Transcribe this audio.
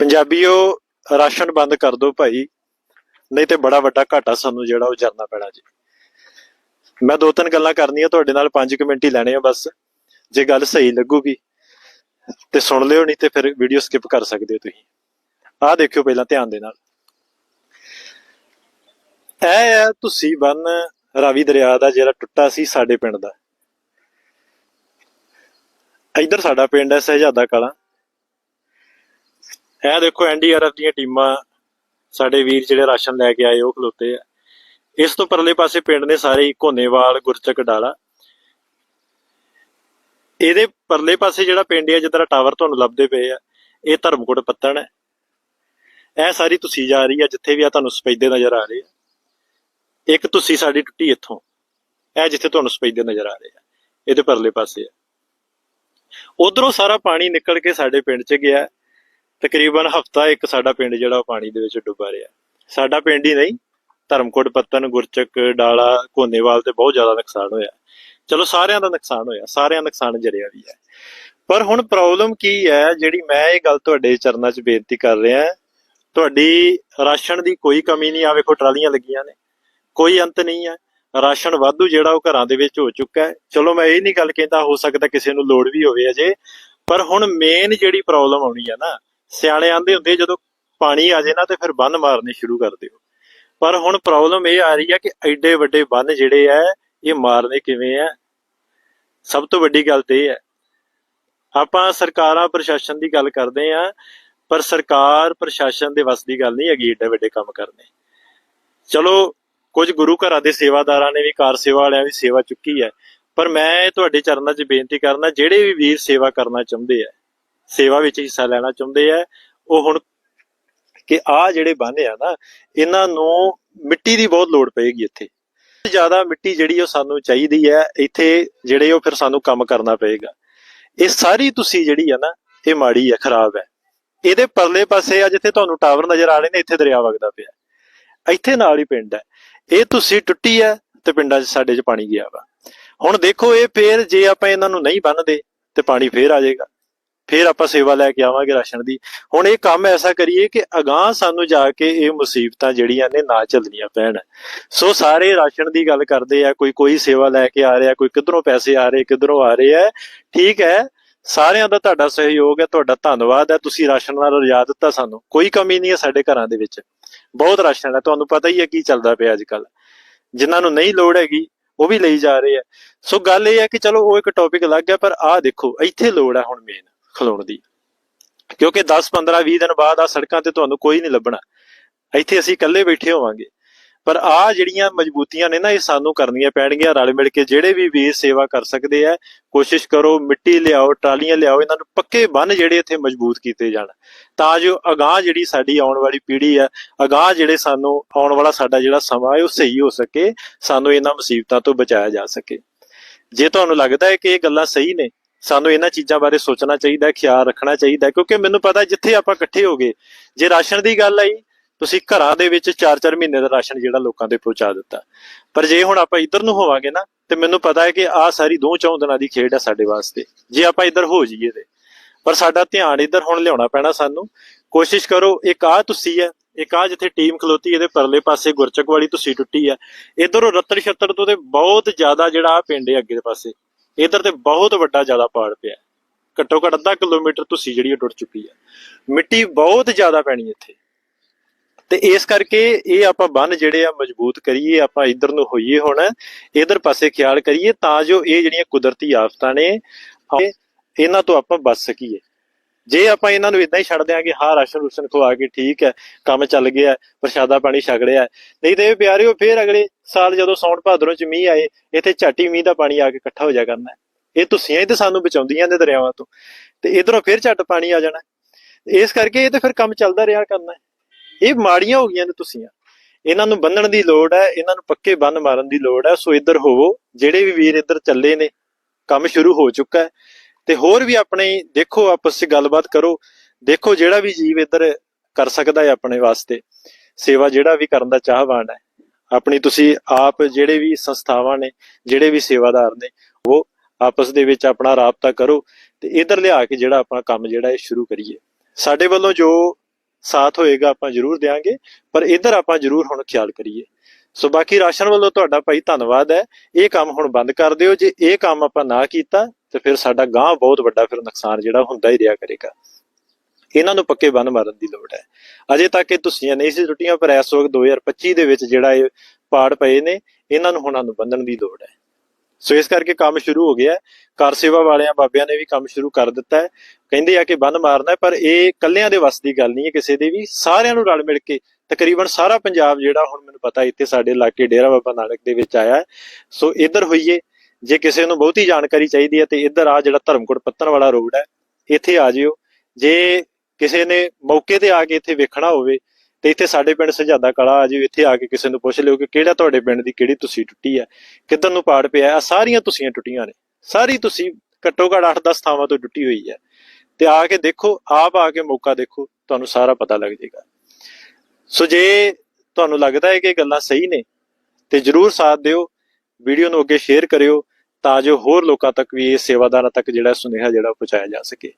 ਪੰਜਾਬੀਓ ration ਬੰਦ ਕਰ ਦਿਓ ਭਾਈ, ਨਹੀਂ ਤੇ ਬੜਾ ਵੱਡਾ ਘਾਟਾ ਸਾਨੂੰ ਜਿਹੜਾ ਉਹ ਜਰਨਾ ਪੈਣਾ ਜੀ। ਮੈਂ ਦੋ ਤਿੰਨ ਗੱਲਾਂ ਕਰਨੀਆਂ, ਤੁਹਾਡੇ ਨਾਲ 5 ਮਿੰਟ ਹੀ ਲੈਣੇ ਆ ਬਸ। ਜੇ ਗੱਲ ਸਹੀ ਲੱਗੂਗੀ, ਤੇ ਸੁਣ ਲਿਓ, ਨਹੀਂ ਤੇ ਫਿਰ ਵੀਡੀਓ ਸਕਿਪ ਕਰ ਸਕਦੇ ਹੋ ਤੁਸੀਂ। ਆਹ ਦੇਖਿਓ ਪਹਿਲਾਂ ਧਿਆਨ ਦੇ ਨਾਲ। ਇਹ ਹੈ ਤੁਸੀਂ ਬੰਨ ਰਾਵੀ ਦਰਿਆ ਦਾ ਜਿਹੜਾ ਟੁੱਟਾ ਸੀ ਸਾਡੇ ਪਿੰਡ ਦਾ। ਇੱਧਰ ਸਾਡਾ ਪਿੰਡ ਹੈ ਸਹਜਾਦਾ ਕਲਾਂ। ਇਹ ਦੇਖੋ ਐਨਡੀਆਰਐਫ ਦੀਆਂ ਟੀਮਾਂ ਸਾਡੇ ਵੀਰ ਜਿਹੜੇ ਰਾਸ਼ਨ ਲੈ ਕੇ ਆਏ, ਉਹ ਖਲੋਤੇ ਆ। ਇਸ ਤੋਂ ਪਰਲੇ ਪਾਸੇ ਪਿੰਡ ਨੇ ਸਾਰੇ ਘੋਨੇਵਾਲ, ਗੁਰਚਕ ਡਾਲਾ ਇਹਦੇ ਪਰਲੇ ਪਾਸੇ ਜਿਹੜਾ ਪਿੰਡ ਹੈ ਜਿੱਦਾਂ ਟਾਵਰ ਤੁਹਾਨੂੰ ਲੱਭਦੇ ਪਏ ਆ, ਇਹ ਧਰਮਕੋਟ ਪੱਤਣ ਹੈ। ਇਹ ਸਾਰੀ ਤੁਸੀਂ ਜਾ ਰਹੀ ਆ, ਜਿੱਥੇ ਵੀ ਆ ਤੁਹਾਨੂੰ ਸਪੈਦੇ ਨਜ਼ਰ ਆ ਰਹੇ ਆ। ਇੱਕ ਤੁਸੀਂ ਸਾਡੀ ਟੁੱਟੀ ਇੱਥੋਂ, ਇਹ ਜਿੱਥੇ ਤੁਹਾਨੂੰ ਸਪੈਦੇ ਨਜ਼ਰ ਆ ਰਹੇ ਆ, ਇਹਦੇ ਪਰਲੇ ਪਾਸੇ ਆ। ਉਧਰੋਂ ਸਾਰਾ ਪਾਣੀ ਨਿਕਲ ਕੇ ਸਾਡੇ ਪਿੰਡ 'ਚ ਗਿਆ। ਤਕਰੀਬਨ ਹਫਤਾ ਇੱਕ ਸਾਡਾ ਪਿੰਡ ਜਿਹੜਾ ਉਹ ਪਾਣੀ ਦੇ ਵਿੱਚ ਡੁੱਬਾ ਰਿਹਾ। ਸਾਡਾ ਪਿੰਡ ਹੀ ਨਹੀਂ, ਧਰਮਕੋਟ, ਪੱਤਨ, ਗੁਰਚਕ, ਡਾਲਾ ਕੋਨੇਵਾਲ ਤੇ ਬਹੁਤ ਜ਼ਿਆਦਾ ਨੁਕਸਾਨ ਹੋਇਆ। ਚਲੋ ਸਾਰਿਆਂ ਦਾ ਨੁਕਸਾਨ ਹੋਇਆ, ਸਾਰਿਆਂ ਦਾ ਨੁਕਸਾਨ ਜਰਿਆ ਵੀ ਹੈ। ਪਰ ਹੁਣ ਪ੍ਰੋਬਲਮ ਕੀ ਹੈ, ਜਿਹੜੀ ਮੈਂ ਇਹ ਗੱਲ ਤੁਹਾਡੇ ਚਰਨਾਂ 'ਚ ਬੇਨਤੀ ਕਰ ਰਿਹਾ ਤੁਹਾਡੀ ਰਾਸ਼ਨ ਦੀ ਕੋਈ ਕਮੀ ਨਹੀਂ ਆ ਵੇਖੋ ਟਰਾਲੀਆਂ ਲੱਗੀਆਂ ਨੇ, ਕੋਈ ਅੰਤ ਨਹੀਂ ਹੈ। ਰਾਸ਼ਨ ਵਾਧੂ ਜਿਹੜਾ ਉਹ ਘਰਾਂ ਦੇ ਵਿੱਚ ਹੋ ਚੁੱਕਾ ਹੈ। ਚਲੋ ਮੈਂ ਇਹ ਨਹੀਂ ਗੱਲ ਕਹਿੰਦਾ, ਹੋ ਸਕਦਾ ਕਿਸੇ ਨੂੰ ਲੋੜ ਵੀ ਹੋਵੇ ਅਜੇ, ਪਰ ਹੁਣ ਮੇਨ ਜਿਹੜੀ ਪ੍ਰੋਬਲਮ ਆਉਣੀ ਹੈ ਨਾ ਸਿਆਣੇ ਆਂਦੇ ਹੁੰਦੇ ਜਦੋਂ ਪਾਣੀ ਆ ਜੇ ਨਾ ਤੇ ਫਿਰ ਬੰਨ ਮਾਰਨੇ ਸ਼ੁਰੂ ਕਰ ਦਿਓ। ਪਰ ਹੁਣ ਪ੍ਰੋਬਲਮ ਇਹ ਆ ਰਹੀ ਹੈ ਕਿ ਐਡੇ ਵੱਡੇ ਬੰਨ ਜਿਹੜੇ ਆ, ਇਹ ਮਾਰਨੇ ਕਿਵੇਂ ਆ? ਸਭ ਤੋਂ ਵੱਡੀ ਗੱਲ ਤੇ ਇਹ ਹੈ ਆਪਾਂ ਸਰਕਾਰਾਂ, ਪ੍ਰਸ਼ਾਸਨ ਦੀ ਗੱਲ ਕਰਦੇ ਆ, ਪਰ ਸਰਕਾਰ, ਪ੍ਰਸ਼ਾਸਨ ਦੇ ਵੱਸ ਦੀ ਗੱਲ ਨਹੀਂ ਹੈਗੀ ਏਡੇ ਵੱਡੇ ਕੰਮ ਕਰਨੇ। ਚਲੋ, ਕੁਝ ਗੁਰੂ ਘਰਾਂ ਦੇ ਸੇਵਾਦਾਰਾਂ ਨੇ ਵੀ, ਕਾਰ ਸੇਵਾ ਵਾਲਿਆਂ ਵੀ ਸੇਵਾ ਚੁੱਕੀ ਹੈ, ਪਰ ਮੈਂ ਤੁਹਾਡੇ ਚਰਨਾਂ 'ਚ ਬੇਨਤੀ ਕਰਨਾ, ਜਿਹੜੇ ਵੀ ਵੀਰ ਸੇਵਾ ਕਰਨਾ ਚਾਹੁੰਦੇ ਆ ਸੇਵਾ ਵਿੱਚ ਹਿੱਸਾ ਲੈਣਾ ਚਾਹੁੰਦੇ ਆ। ਉਹ ਹੁਣ ਕਿ ਆ ਜਿਹੜੇ ਬੰਨ ਆ ਨਾ, ਇਹਨਾਂ ਨੂੰ ਮਿੱਟੀ ਦੀ ਬਹੁਤ ਲੋੜ ਪਏਗੀ ਇੱਥੇ। ਜ਼ਿਆਦਾ ਮਿੱਟੀ ਜਿਹੜੀ ਉਹ ਸਾਨੂੰ ਚਾਹੀਦੀ ਹੈ, ਇੱਥੇ ਜਿਹੜੇ ਉਹ ਫਿਰ ਸਾਨੂੰ ਕੰਮ ਕਰਨਾ ਪਏਗਾ। ਇਹ ਸਾਰੀ ਤੁਸੀਂ ਜਿਹੜੀ ਆ ਨਾ, ਇਹ ਮਾੜੀ ਹੈ ਖਰਾਬ ਹੈ ਇਹਦੇ ਪਰਲੇ ਪਾਸੇ ਆ ਜਿੱਥੇ ਤੁਹਾਨੂੰ ਟਾਵਰ ਨਜ਼ਰ ਆ ਰਹੇ ਨੇ, ਇੱਥੇ ਦਰਿਆ ਵਗਦਾ ਪਿਆ। ਇੱਥੇ ਨਾਲ ਹੀ ਪਿੰਡ ਹੈ ਇਹ ਤੁਸੀਂ ਟੁੱਟੀ ਹੈ ਤੇ ਪਿੰਡਾਂ 'ਚ ਸਾਡੇ 'ਚ ਪਾਣੀ ਗਿਆ ਵਾ। ਹੁਣ ਦੇਖੋ ਇਹ ਫੇਰ ਜੇ ਆਪਾਂ ਇਹਨਾਂ ਨੂੰ ਨਹੀਂ ਬੰਨਦੇ, ਤੇ ਪਾਣੀ ਫੇਰ ਆ ਜਾਏਗਾ। ਫਿਰ ਆਪਾਂ ਸੇਵਾ ਲੈ ਕੇ ਆਵਾਂਗੇ ਰਾਸ਼ਨ ਦੀ। ਹੁਣ ਇਹ ਕੰਮ ਐਸਾ ਕਰੀਏ ਕਿ ਅਗਾਹ ਸਾਨੂੰ ਜਾ ਕੇ ਇਹ ਮੁਸੀਬਤਾਂ ਜਿਹੜੀਆਂ ਨੇ ਨਾ ਚੱਲਣੀਆਂ ਪੈਣ। ਸੋ ਸਾਰੇ ਰਾਸ਼ਨ ਦੀ ਗੱਲ ਕਰਦੇ ਆ, ਕੋਈ ਕੋਈ ਸੇਵਾ ਲੈ ਕੇ ਆ ਰਿਹਾ, ਕੋਈ ਕਿਧਰੋਂ ਪੈਸੇ ਆ ਰਹੇ, ਕਿਧਰੋਂ ਆ ਰਹੇ ਆ। ਠੀਕ ਹੈ, ਸਾਰਿਆਂ ਦਾ ਤੁਹਾਡਾ ਸਹਿਯੋਗ ਹੈ, ਤੁਹਾਡਾ ਧੰਨਵਾਦ ਹੈ, ਤੁਸੀਂ ਰਾਸ਼ਨ ਨਾਲ ਰਜਾ ਦਿੱਤਾ ਸਾਨੂੰ। ਕੋਈ ਕਮੀ ਨਹੀਂ ਹੈ ਸਾਡੇ ਘਰਾਂ ਦੇ ਵਿੱਚ। ਬਹੁਤ ਰਾਸ਼ਨ ਹੈ, ਤੁਹਾਨੂੰ ਪਤਾ ਹੀ ਹੈ ਕੀ ਚੱਲਦਾ ਪਿਆ ਅੱਜ ਕੱਲ ਜਿਨ੍ਹਾਂ ਨੂੰ ਨਹੀਂ ਲੋੜ ਹੈਗੀ, ਉਹ ਵੀ ਲਈ ਜਾ ਰਹੇ ਆ। ਸੋ ਗੱਲ ਇਹ ਹੈ ਕਿ ਚਲੋ ਉਹ ਇੱਕ ਟੌਪਿਕ ਲੱਗ ਗਿਆ ਪਰ ਆਹ ਦੇਖੋ, ਇੱਥੇ ਲੋੜ ਹੈ ਹੁਣ ਮੇਨ ਖਲੋਣ ਦੀ। ਕਿਉਂਕਿ 10 15 20 ਦਿਨ ਬਾਅਦ ਆ ਸੜਕਾਂ ਤੇ ਤੁਹਾਨੂੰ ਕੋਈ ਨਹੀਂ ਲੱਭਣਾ। ਇੱਥੇ ਅਸੀਂ ਇਕੱਲੇ ਬੈਠੇ ਹੋਵਾਂਗੇ। ਪਰ ਆ ਜਿਹੜੀਆਂ ਮਜ਼ਬੂਤੀਆਂ ਨੇ ਨਾ, ਇਹ ਸਾਨੂੰ ਕਰਨੀਆਂ ਪੈਣਗੀਆਂ ਰਲ ਮਿਲ ਕੇ। ਜਿਹੜੇ ਵੀ ਵੀਰ ਸੇਵਾ ਕਰ ਸਕਦੇ ਆ, ਕੋਸ਼ਿਸ਼ ਕਰੋ, ਮਿੱਟੀ ਲਿਆਓ, ਟਰਾਲੀਆਂ ਲਿਆਓ, ਇਹਨਾਂ ਨੂੰ ਪੱਕੇ ਬੰਨ ਜਿਹੜੇ ਇੱਥੇ ਮਜ਼ਬੂਤ ਕੀਤੇ ਜਾਣ। ਤਾਂ ਜੋ ਅਗਾਹ ਜਿਹੜੀ ਸਾਡੀ ਆਉਣ ਵਾਲੀ ਪੀੜ੍ਹੀ ਆ, ਅਗਾਹ ਜਿਹੜੇ ਸਾਨੂੰ ਆਉਣ ਵਾਲਾ ਸਾਡਾ ਜਿਹੜਾ ਸਮਾਂ ਹੈ, ਉਹ ਸਹੀ ਹੋ ਸਕੇ, ਸਾਨੂੰ ਇਹਨਾਂ ਮੁਸੀਬਤਾਂ ਤੋਂ ਬਚਾਇਆ ਜਾ ਸਕੇ। ਜੇ ਤੁਹਾਨੂੰ ਲੱਗਦਾ ਹੈ ਕਿ ਇਹ ਗੱਲਾਂ ਸਹੀ ਨੇ ਸਾਨੂੰ ਇਹਨਾਂ ਚੀਜ਼ਾਂ ਬਾਰੇ ਸੋਚਣਾ ਚਾਹੀਦਾ, ਖਿਆਲ ਰੱਖਣਾ ਚਾਹੀਦਾ, ਕਿਉਂਕਿ ਮੈਨੂੰ ਪਤਾ ਜਿੱਥੇ ਆਪਾਂ ਇਕੱਠੇ ਹੋ ਗਏ। ਜੇ ਰਾਸ਼ਨ ਦੀ ਗੱਲ ਆਈ, ਤੁਸੀਂ ਘਰਾਂ ਦੇ ਵਿੱਚ 4-4 ਮਹੀਨੇ ਦਾ ਰਾਸ਼ਨ ਜਿਹੜਾ ਲੋਕਾਂ ਦੇ ਪਹੁੰਚਾ ਦਿੱਤਾ। ਪਰ ਜੇ ਹੁਣ ਆਪਾਂ ਇੱਧਰ ਨੂੰ ਹੋਵਾਂਗੇ ਨਾ, ਤੇ ਮੈਨੂੰ ਪਤਾ ਹੈ ਕਿ ਆਹ ਸਾਰੀ ਦੋ ਚੌਂ ਦਿਨਾਂ ਦੀ ਖੇਡ ਹੈ ਸਾਡੇ ਵਾਸਤੇ। ਜੇ ਆਪਾਂ ਇੱਧਰ ਹੋ ਜਾਈਏ ਤੇ। ਪਰ ਸਾਡਾ ਧਿਆਨ ਇੱਧਰ ਹੁਣ ਲਿਆਉਣਾ ਪੈਣਾ ਸਾਨੂੰ। ਕੋਸ਼ਿਸ਼ ਕਰੋ, ਇੱਕ ਆ ਤੁਸੀਂ ਹੈ, ਇੱਕ ਆ ਜਿੱਥੇ ਟੀਮ ਖਲੋਤੀ, ਇਹਦੇ ਪਰਲੇ ਪਾਸੇ ਗੁਰਚਕ ਵਾਲੀ ਤੁਸੀਂ ਟੁੱਟੀ ਹੈ। ਇਧਰੋਂ ਰੱਤੜ ਛੱਤਰ ਤੋਂ ਤੇ ਬਹੁਤ ਜ਼ਿਆਦਾ ਜਿਹੜਾ ਆ ਪਿੰਡ ਹੈ ਅੱਗੇ ਦੇ ਪਾਸੇ। ਇਧਰ ਤੇ ਬਹੁਤ ਵੱਡਾ ਜ਼ਿਆਦਾ ਪਾੜ ਪਿਆ ਘੱਟੋ ਘੱਟ ਅੱਧਾ ਕਿਲੋਮੀਟਰ ਤੁਸੀਂ ਜਿਹੜੀ ਉਹ ਟੁੱਟ ਚੁੱਕੀ ਹੈ। ਮਿੱਟੀ ਬਹੁਤ ਜ਼ਿਆਦਾ ਪੈਣੀ ਇੱਥੇ। ਤੇ ਇਸ ਕਰਕੇ ਇਹ ਆਪਾਂ ਬੰਨ ਜਿਹੜੇ ਆ ਮਜ਼ਬੂਤ ਕਰੀਏ, ਆਪਾਂ ਇਧਰ ਨੂੰ ਹੋਈਏ ਹੁਣ, ਇਧਰ ਪਾਸੇ ਖਿਆਲ ਕਰੀਏ ਤਾਂ ਜੋ ਇਹ ਜਿਹੜੀਆਂ ਕੁਦਰਤੀ ਆਫਤਾਂ ਨੇ ਇਹਨਾਂ ਤੋਂ ਆਪਾਂ ਬਚ ਸਕੀਏ। ਜੇ ਆਪਾਂ ਇਹਨਾਂ ਨੂੰ ਇਦਾਂ ਹੀ ਛੱਡ ਦਿਆਂਗੇ ਹਾਂ, ਰਾਸ਼ਨ ਰੂਸ਼ਨ ਖਵਾ ਕੇ ਠੀਕ ਹੈ, ਕੰਮ ਚੱਲ ਗਿਆ, ਪ੍ਰਸ਼ਾਦਾ ਪਾਣੀ ਛਕ ਲਿਆ ਨਹੀਂ ਤੇ ਇਹ ਪਿਆਰਿਓ, ਫੇਰ ਅਗਲੇ ਸਾਲ ਜਦੋਂ ਸੌਣ ਭਾਦਰੋਂ ਚ ਮੀਂਹ ਆਏ, ਇੱਥੇ ਝਾਟੀ ਮੀਂਹ ਦਾ ਪਾਣੀ ਆ ਕੇ ਇਕੱਠਾ ਹੋ ਜਾ ਕਰਨਾ ਇਹ ਤੁਸੀਆਂ ਹੀ ਤੇ ਸਾਨੂੰ ਬਚਾਉਂਦੀਆਂ ਨੇ ਦਰਿਆਵਾਂ ਤੋਂ। ਤੇ ਇਧਰੋਂ ਫੇਰ ਝੱਟ ਪਾਣੀ ਆ ਜਾਣਾ ਇਸ ਕਰਕੇ ਇਹ ਤੇ ਫਿਰ ਕੰਮ ਚੱਲਦਾ ਰਿਹਾ ਕਰਨਾ ਇਹ ਮਾੜੀਆਂ ਹੋ ਗਈਆਂ ਨੇ ਤੁਸੀਆਂ। ਇਹਨਾਂ ਨੂੰ ਬੰਨਣ ਦੀ ਲੋੜ ਹੈ, ਇਹਨਾਂ ਨੂੰ ਪੱਕੇ ਬੰਨ ਮਾਰਨ ਦੀ ਲੋੜ ਹੈ। ਸੋ ਇੱਧਰ ਹੋਵੋ, ਜਿਹੜੇ ਵੀ ਵੀਰ ਇੱਧਰ ਚੱਲੇ ਨੇ, ਕੰਮ ਸ਼ੁਰੂ ਹੋ ਚੁੱਕਾ ਹੈ। ਤੇ ਹੋਰ ਵੀ ਆਪਣੇ ਦੇਖੋ ਆਪਸ ਵਿੱਚ ਗੱਲਬਾਤ ਕਰੋ, ਦੇਖੋ ਜਿਹੜਾ ਵੀ ਜੀਵ ਇੱਧਰ ਕਰ ਸਕਦਾ ਹੈ ਆਪਣੇ ਵਾਸਤੇ, ਸੇਵਾ ਜਿਹੜਾ ਵੀ ਕਰਨ ਦਾ ਚਾਹਵਾਨ ਹੈ, ਆਪਣੀ ਤੁਸੀਂ ਆਪ ਜਿਹੜੇ ਵੀ ਸੰਸਥਾਵਾਂ ਨੇ, ਜਿਹੜੇ ਵੀ ਸੇਵਾਦਾਰ ਨੇ, ਉਹ ਆਪਸ ਦੇ ਵਿੱਚ ਆਪਣਾ ਰਾਬਤਾ ਕਰੋ ਤੇ ਇਧਰ ਲਿਆ ਕੇ ਜਿਹੜਾ ਆਪਣਾ ਕੰਮ ਜਿਹੜਾ ਇਹ ਸ਼ੁਰੂ ਕਰੀਏ। ਸਾਡੇ ਵੱਲੋਂ ਜੋ ਸਾਥ ਹੋਏਗਾ ਆਪਾਂ ਜ਼ਰੂਰ ਦੇਾਂਗੇ ਪਰ ਇੱਧਰ ਆਪਾਂ ਜ਼ਰੂਰ ਹੁਣ ਖਿਆਲ ਕਰੀਏ। ਸੋ ਬਾਕੀ ਰਾਸ਼ਨ ਵੱਲੋਂ ਤੁਹਾਡਾ ਭਾਈ ਧੰਨਵਾਦ ਹੈ। ਇਹ ਕੰਮ ਹੁਣ ਬੰਦ ਕਰ ਦਿਓ। ਜੇ ਇਹ ਕੰਮ ਆਪਾਂ ਨਾ ਕੀਤਾ, ਤੇ ਫਿਰ ਸਾਡਾ ਗਾਂ ਬਹੁਤ ਵੱਡਾ ਫਿਰ ਨੁਕਸਾਨ ਜਿਹੜਾ ਹੁੰਦਾ ਹੀ ਰਿਹਾ ਕਰੇਗਾ। ਇਹਨਾਂ ਨੂੰ ਪੱਕੇ ਬੰਨ ਮਾਰਨ ਦੀ ਲੋੜ ਹੈ। ਅਜੇ ਤੱਕ ਇਹ ਤੁਸੀਂ ਨਹੀਂ ਸੀ ਟੁੱਟੀਆਂ ਪਰ ਇਸ ਵਕਤ 2025 ਦੇ ਵਿੱਚ ਜਿਹੜਾ ਇਹ ਪਾੜ ਪਏ ਨੇ, ਇਹਨਾਂ ਨੂੰ ਹੁਣ ਨੂੰ ਬੰਨਣ ਦੀ ਲੋੜ ਹੈ। ਸੋ ਇਸ ਕਰਕੇ ਕੰਮ ਸ਼ੁਰੂ ਹੋ ਗਿਆ ਕਾਰ ਸੇਵਾ ਵਾਲਿਆਂ, ਬਾਬਿਆਂ ਨੇ ਵੀ ਕੰਮ ਸ਼ੁਰੂ ਕਰ ਦਿੱਤਾ ਹੈ। ਕਹਿੰਦੇ ਆ ਕਿ ਬੰਨ ਮਾਰਨਾ ਪਰ ਇਹ ਕੱਲਿਆਂ ਦੇ ਵੱਸ ਦੀ ਗੱਲ ਨਹੀਂ ਹੈ, ਕਿਸੇ ਦੇ ਵੀ। ਸਾਰਿਆਂ ਨੂੰ ਰਲ ਮਿਲ ਕੇ ਤਕਰੀਬਨ ਸਾਰਾ ਪੰਜਾਬ ਜਿਹੜਾ ਹੁਣ ਮੈਨੂੰ ਪਤਾ ਇੱਥੇ ਸਾਡੇ ਇਲਾਕੇ ਡੇਰਾ ਬਾਬਾ ਨਾਨਕ ਦੇ ਵਿੱਚ ਆਇਆ ਹੈ। ਸੋ ਇੱਧਰ ਹੋਈਏ, ਜੇ ਕਿਸੇ ਨੂੰ ਬਹੁਤੀ ਜਾਣਕਾਰੀ ਚਾਹੀਦੀ ਹੈ ਤੇ ਇੱਧਰ ਆ ਜਿਹੜਾ ਧਰਮਕੋਟ ਪੱਤਣ ਵਾਲਾ ਰੋਡ ਹੈ, ਇੱਥੇ ਆ ਜਿਓ। ਜੇ ਕਿਸੇ ਨੇ ਮੌਕੇ ਤੇ ਆ ਕੇ ਇੱਥੇ ਵੇਖਣਾ ਹੋਵੇ ਤੇ ਇੱਥੇ ਸਾਡੇ ਪਿੰਡ ਸਜਾਦਾ ਕਲਾ ਆ ਜਿਓ, ਇੱਥੇ ਆ ਕੇ ਕਿਸੇ ਨੂੰ ਪੁੱਛ ਲਿਓ ਕਿ ਕਿਹੜਾ ਤੁਹਾਡੇ ਪਿੰਡ ਦੀ ਕਿਹੜੀ ਤੁਸੀਂ ਟੁੱਟੀ ਹੈ, ਕਿੱਧਰ ਨੂੰ ਪਾੜ ਪਿਆ ਆ ਸਾਰੀਆਂ ਤੁਸੀਂ ਟੁੱਟੀਆਂ ਨੇ। ਸਾਰੀ ਤੁਸੀਂ ਘੱਟੋ ਘੱਟ 8-10 ਥਾਵਾਂ ਤੋਂ ਟੁੱਟੀ ਹੋਈ ਹੈ। ਤੇ ਆ ਕੇ ਦੇਖੋ, ਆਪ ਆ ਕੇ ਮੌਕਾ ਦੇਖੋ, ਤੁਹਾਨੂੰ ਸਾਰਾ ਪਤਾ ਲੱਗ ਜਾਏਗਾ। ਸੋ ਜੇ ਤੁਹਾਨੂੰ ਲੱਗਦਾ ਹੈ ਕਿ ਗੱਲਾਂ ਸਹੀ ਨੇ, ਤੇ ਜਰੂਰ ਸਾਥ ਦਿਓ, ਵੀਡੀਓ ਨੂੰ ਅੱਗੇ ਸ਼ੇਅਰ ਕਰਿਓ, ਤਾਂ ਜੋ ਹੋਰ ਲੋਕਾਂ ਤੱਕ ਵੀ ਇਹ ਸੇਵਾਦਾਰਾਂ ਤੱਕ ਜਿਹੜਾ ਸੁਨੇਹਾ ਜਿਹੜਾ ਪਹੁੰਚਾਇਆ ਜਾ ਸਕੇ।